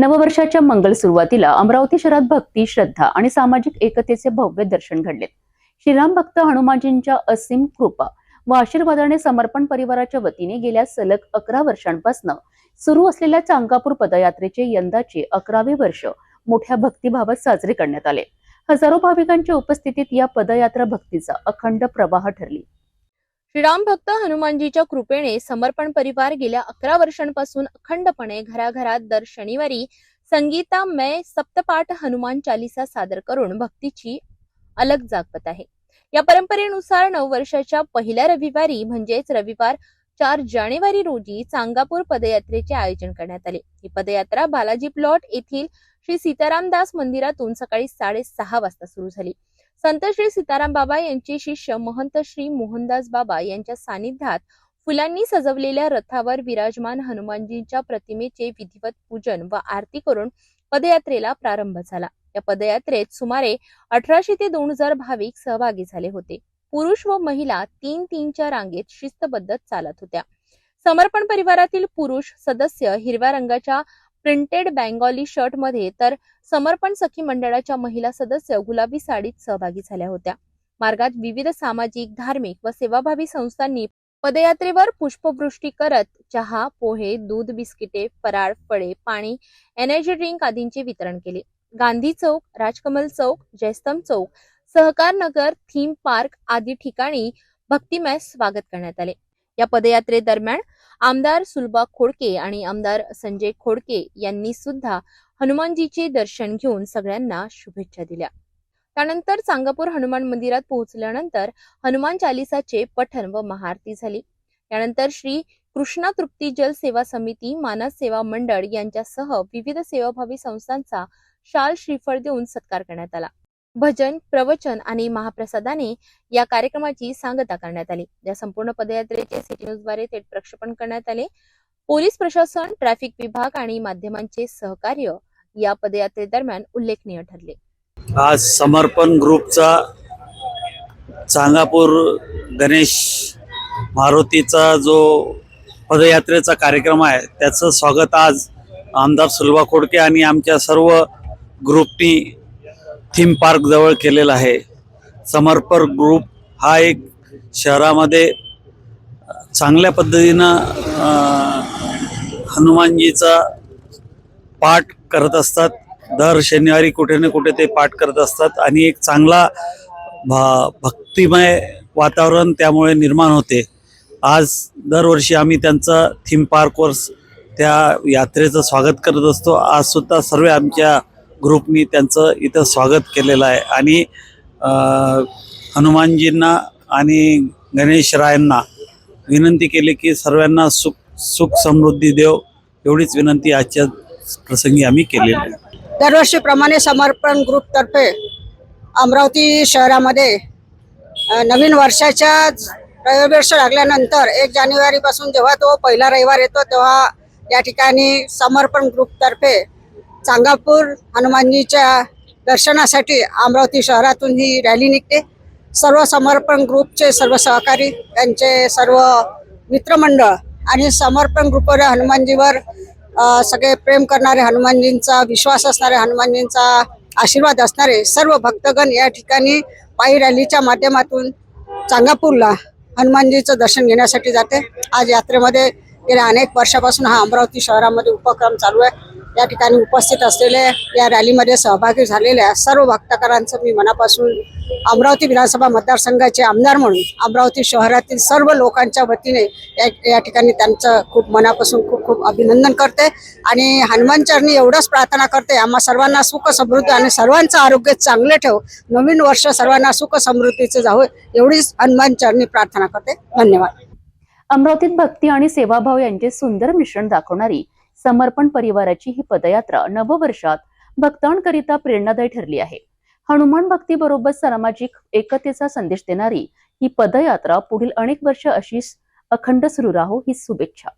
नववर्षाच्या मंगल सुरुवातीला अमरावती शहरात भक्ती श्रद्धा आणि सामाजिक एकतेचे भव्य दर्शन घडले श्रीराम भक्त हनुमानजींच्या असीम कृपा व आशीर्वादाने समर्पण परिवाराच्या वतीने गेल्या सलग अकरा वर्षांपासून सुरू असलेल्या चांगापूर पदयात्रेचे यंदाचे अकरावे वर्ष मोठ्या भक्तिभावात साजरे करण्यात आले. हजारो भाविकांच्या उपस्थितीत या पदयात्रा भक्तीचा अखंड प्रवाह ठरली. श्रीराम भक्त हनुमानजीच्या कृपेने समर्पण परिवार गेल्या अकरा वर्षांपासून अखंडपणे घराघरात दर शनिवारी संगीतामय सप्तपाठ हनुमान चालिसा सादर करून भक्तीची अलग जागवत आहे. या परंपरेनुसार नऊ वर्षाच्या पहिल्या रविवारी म्हणजेच रविवार चार जानेवारी रोजी चांगापूर पदयात्रेचे आयोजन करण्यात आले. ही पदयात्रा बालाजी प्लॉट येथील श्री सीतारामदास मंदिरातून सकाळी साडेसहा वाजता सुरू झाली. संत श्री सीताराम बाबा यांचे शिष्य महंत श्री मोहनदास बाबा यांच्या सानिध्यात फुलांनी सजवलेल्या रथावर विराजमान हनुमानजींच्या प्रतिमेचे विधिवत पूजन व आरती करून पदयात्रेला प्रारंभ झाला. या पदयात्रेत सुमारे अठराशे ते दोन हजार भाविक सहभागी झाले होते. पुरुष व महिला तीन तीनच्या रांगेत शिस्तबद्ध चालत होत्या. समर्पण परिवारातील पुरुष सदस्य हिरव्या रंगाच्या प्रिंटेड बँगॉली शर्टमध्ये तर समर्पण सखी मंडळाच्या महिला सदस्य गुलाबी साडीत सहभागी झाल्या होत्या. मार्गात विविध सामाजिक धार्मिक व सेवाभावी संस्थांनी पदयात्रेवर पुष्पवृष्टी करत चहा पोहे दूध बिस्किटे फराळ फळे पाणी एनर्जी ड्रिंक आदींचे वितरण केले. गांधी चौक राजकमल चौक जयस्तंभ चौक सहकार नगर थीम पार्क आदी ठिकाणी भक्तिमय स्वागत करण्यात आले. या पदयात्रेदरम्यान आमदार सुलभा खोडके आणि आमदार संजय खोडके यांनी सुद्धा हनुमानजीचे दर्शन घेऊन सगळ्यांना शुभेच्छा दिल्या. त्यानंतर चांगापूर हनुमान मंदिरात पोहोचल्यानंतर हनुमान चालिसाचे पठण व महाआरती झाली. त्यानंतर श्री कृष्णा तृप्ती जल सेवा समिती मानस सेवा मंडळ यांच्यासह विविध सेवाभावी संस्थांचा शाल श्रीफळ देऊन सत्कार करण्यात आला. भजन प्रवचन आणि महाप्रसादाने या कार्यक्रमाची सांगता करण्यात आली. या संपूर्ण पदयात्रेचे सिटी न्यूजद्वारे थेट प्रक्षेपण करण्यात आले. पोलीस प्रशासन ट्रॅफिक विभाग आणि माध्यमांचे सहकार्य या पदयात्रेदरम्यान उल्लेखनीय ठरले. आज समर्पण ग्रुपचा चांगापूर गणेश मारुतीचा जो पदयात्रेचा कार्यक्रम आहे त्याचं स्वागत आज आमदार सुलभा खोडके आणि आमच्या सर्व ग्रुपनी थीम पार्क जवळ केलेला आहे. समर्पण ग्रुप हा एक शहरामध्ये चांगल्या पद्धतीनं हनुमानजीचा पाठ करत असतात. दर शनिवारी कुठे ना कुठे ते पाठ करत असतात आणि एक चांगला भा भक्तिमय वातावरण त्यामुळे निर्माण होते. आज दरवर्षी आम्ही त्यांचा थीम पार्कवर त्या यात्रेचं स्वागत करत असतो. आजसुद्धा सर्व आमच्या ग्रुपनी त्यांचं इथं स्वागत केलेलं आहे. आणि हनुमानजींना आणि गणेशरायांना विनंती केली की सर्वांना सुख सुख समृद्धी देव एवढीच विनंती आजच्या प्रसंगी आम्ही केलेली आहे. दरवर्षीप्रमाणे समर्पण ग्रुपतर्फे अमरावती शहरामध्ये नवीन वर्षाच्या रविवर्ष लागल्यानंतर एक जानेवारीपासून जेव्हा तो पहिला रविवार येतो तेव्हा या ठिकाणी समर्पण ग्रुपतर्फे चांगापूर हनुमानजीच्या दर्शनासाठी अमरावती शहरातून ही रॅली निघते. सर्व समर्पण ग्रुपचे सर्व सहकारी त्यांचे सर्व मित्रमंडळ आणि समर्पण ग्रुपवर हनुमानजीवर सगळे प्रेम करणारे हनुमानजींचा विश्वास असणारे हनुमानजींचा आशीर्वाद असणारे सर्व भक्तगण या ठिकाणी पायी रॅलीच्या माध्यमातून चांगापूरला हनुमानजीचं दर्शन घेण्यासाठी जाते. आज यात्रेमध्ये गेल्या अनेक वर्षापासून हा अमरावती शहरामध्ये उपक्रम चालू आहे. या ठिकाणी उपस्थित असलेले या रॅलीमध्ये सहभागी झालेल्या सर्व भक्तकरांचं मी मनापासून अमरावती विधानसभा मतदारसंघाचे आमदार म्हणून अमरावती शहरातील सर्व लोकांच्या वतीने या या ठिकाणी त्यांचं खूप मनापासून खूप खूप अभिनंदन करते. आणि हनुमान चरणी एवढंच प्रार्थना करते आम्हा सर्वांना सुख समृद्धी आणि सर्वांचं आरोग्य चांगले ठेव. नवीन वर्ष सर्वांना सुख समृद्धीचं जावं एवढीच हनुमान चरणी प्रार्थना करते. धन्यवाद. अमरावतीत भक्ती आणि सेवाभाव यांचे सुंदर मिश्रण दाखवणारी समर्पण परिवाराची ही पदयात्रा नववर्षात भक्तांकरिता प्रेरणादायी ठरली आहे. हनुमान भक्तीबरोबर सामाजिक एकतेचा संदेश देणारी ही पदयात्रा पुढील अनेक वर्ष अशीच अखंड सुरू राहो ही शुभेच्छा.